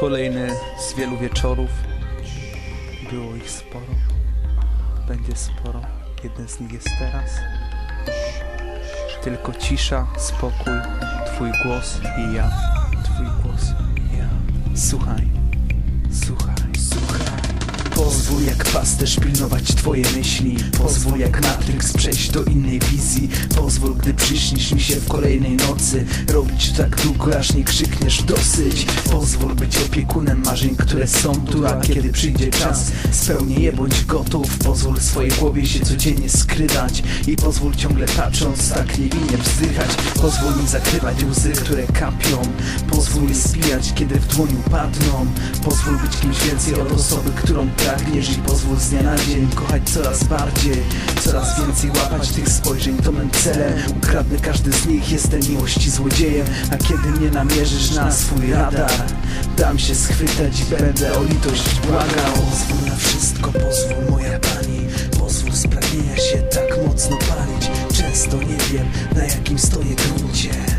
kolejny z wielu wieczorów. Było ich sporo. Będzie sporo. Jeden z nich jest teraz. Tylko cisza, spokój, twój głos i ja. Twój głos Jak pasterz pilnować twoje myśli. Pozwól jak Matrix przejść do innej wizji. Pozwól gdy przyśnisz mi się w kolejnej nocy. Robić tak długo aż nie krzykniesz dosyć. Pozwól być opiekunem marzeń, które są tu A kiedy przyjdzie czas spełnię je bądź gotów. Pozwól swojej głowie się codziennie skrywać I pozwól ciągle patrząc tak niewinnie wzdychać. Pozwól mi zakrywać łzy, które kapią Pozwól je spijać, kiedy w dłoń upadną Pozwól być kimś więcej od osoby, którą pragniesz Pozwól z dnia na dzień kochać coraz bardziej Coraz więcej łapać tych spojrzeń, to mym celem. Ukradnę każdy z nich, jestem miłości złodziejem A kiedy mnie namierzysz na swój radar Dam się schwytać i będę o litość błagał. Pozwól na wszystko, pozwól moja pani Pozwól z pragnienia się tak mocno palić. Często nie wiem na jakim stoję gruncie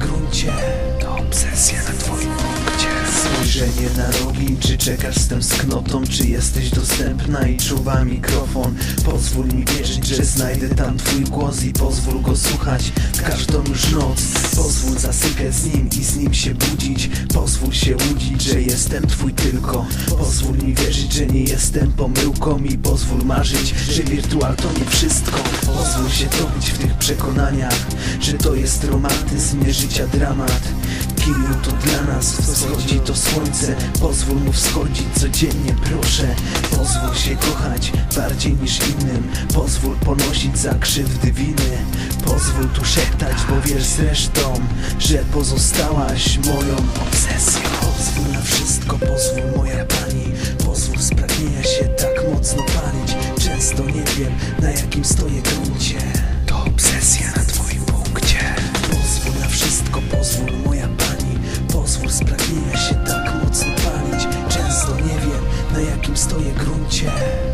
gruncie To obsesja na twoim. punkcie Spojrzenie na rogi, czy czekasz z tęsknotą Czy jesteś dostępna i czuwa mikrofon? Pozwól mi wierzyć, że znajdę tam twój głos I pozwól go słuchać w każdą już noc. Pozwól zasypiać z nim i z nim się budzić. Pozwól się łudzić, że jestem twój tylko. Pozwól mi wierzyć, że nie jestem pomyłką I pozwól marzyć, że wirtual to nie wszystko. Pozwól się topić w tych przekonaniach Że to jest romantyzm, nie życia dramat Kim to dla nas wschodzi? To słońce. Pozwól mu wschodzić codziennie proszę. Pozwól się kochać bardziej niż innym. Pozwól ponosić za krzywdy winy. Pozwól tu szeptać, bo wiesz zresztą Że pozostałaś moją obsesją. Pozwól na wszystko, pozwól moja pani. Pozwól z pragnienia się tak mocno palić. Często nie wiem na jakim stoję gruncie. To obsesja na twoim punkcie mocno